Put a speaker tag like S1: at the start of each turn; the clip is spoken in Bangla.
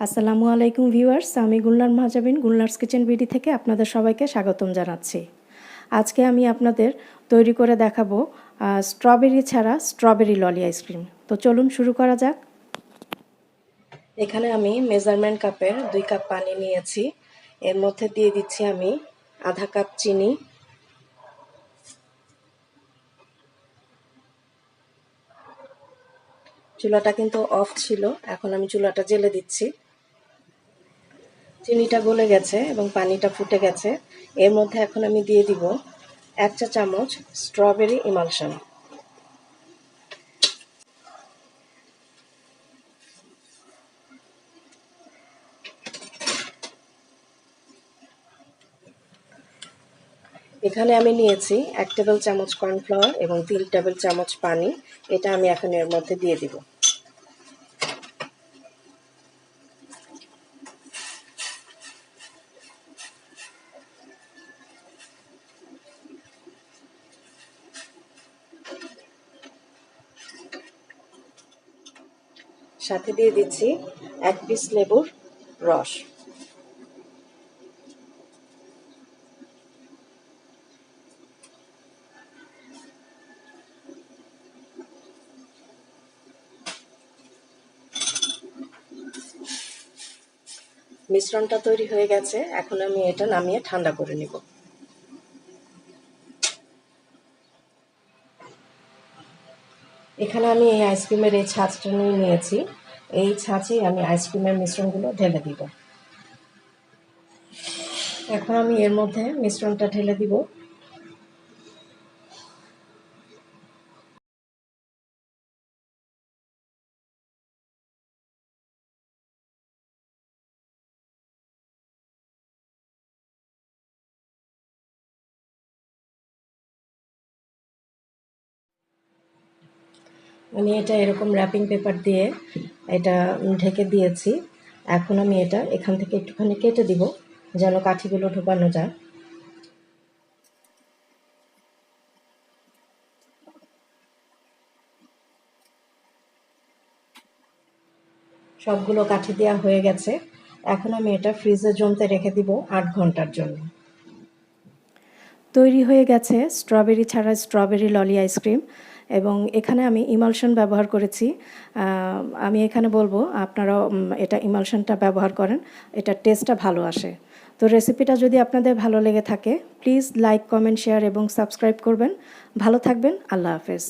S1: আসসালামু আলাইকুম ভিউয়ার্স, আমি গুলনার মাহজাবিন, গুলনার্স কিচেন বিডি থেকে আপনাদের সবাইকে স্বাগতম জানাচ্ছি। আজকে আমি আপনাদের তৈরি করে দেখাবো স্ট্রবেরি ছাড়া স্ট্রবেরি ললি আইসক্রিম। তো চলুন শুরু করা যাক। এখানে আমি মেজারমেন্ট কাপের দুই কাপ পানি নিয়েছি। এর মধ্যে দিয়ে দিচ্ছি আমি আধা কাপ চিনি। চুলাটা কিন্তু অফ ছিল, এখন আমি চুলাটা জেলে দিচ্ছি। চিনিটা গলে গেছে এবং পানিটা ফুটে গেছে। এর মধ্যে এখন আমি দিয়ে দিব এক চা চামচ স্ট্রবেরি ইমালশন। এখানে আমি নিয়েছি এক টেবিল চামচ কর্নফ্লাওয়ার এবং তিন টেবিল চামচ পানি। এটা আমি এখন এর মধ্যে দিয়ে দিব। সাথে দিয়ে দিচ্ছি এক পিস লেবুর রস। মিশ্রণটা তৈরি হয়ে গেছে, এখন আমি এটা নামিয়ে ঠান্ডা করে নিব। এখানে আমি এই আইসক্রিমের এই ছাঁচটা নিয়ে নিয়েছি। এই ছাঁচে আমি আইসক্রিমের মিশ্রণগুলো ঢেলে দিব। এখন আমি এর মধ্যে মিশ্রণটা ঢেলে দিব। আমি এটা এরকম র্যাপিং পেপার দিয়ে এটা ঢেকে দিয়েছি। এখন আমি এটা এখান থেকে একটুখানি কেটে দিব, যেন কাঠিগুলো ঢোকানো যায়। সবগুলো কাঠি দেওয়া হয়ে গেছে। এখন আমি এটা ফ্রিজে জমতে রেখে দিব আট ঘণ্টার জন্য। তৈরি হয়ে গেছে স্ট্রবেরি ছাড়া স্ট্রবেরি ললি আইসক্রিম এবং এখানে আমি ইমালশন ব্যবহার করেছি। আমি এখানে বলব আপনারা এটা ইমালশনটা ব্যবহার করেন, এটা টেস্টটা ভালো আসে। তো রেসিপিটা যদি আপনাদের ভালো লেগে থাকে, প্লিজ লাইক, কমেন্ট, শেয়ার এবং সাবস্ক্রাইব করবেন। ভালো থাকবেন, আল্লাহ হাফেজ।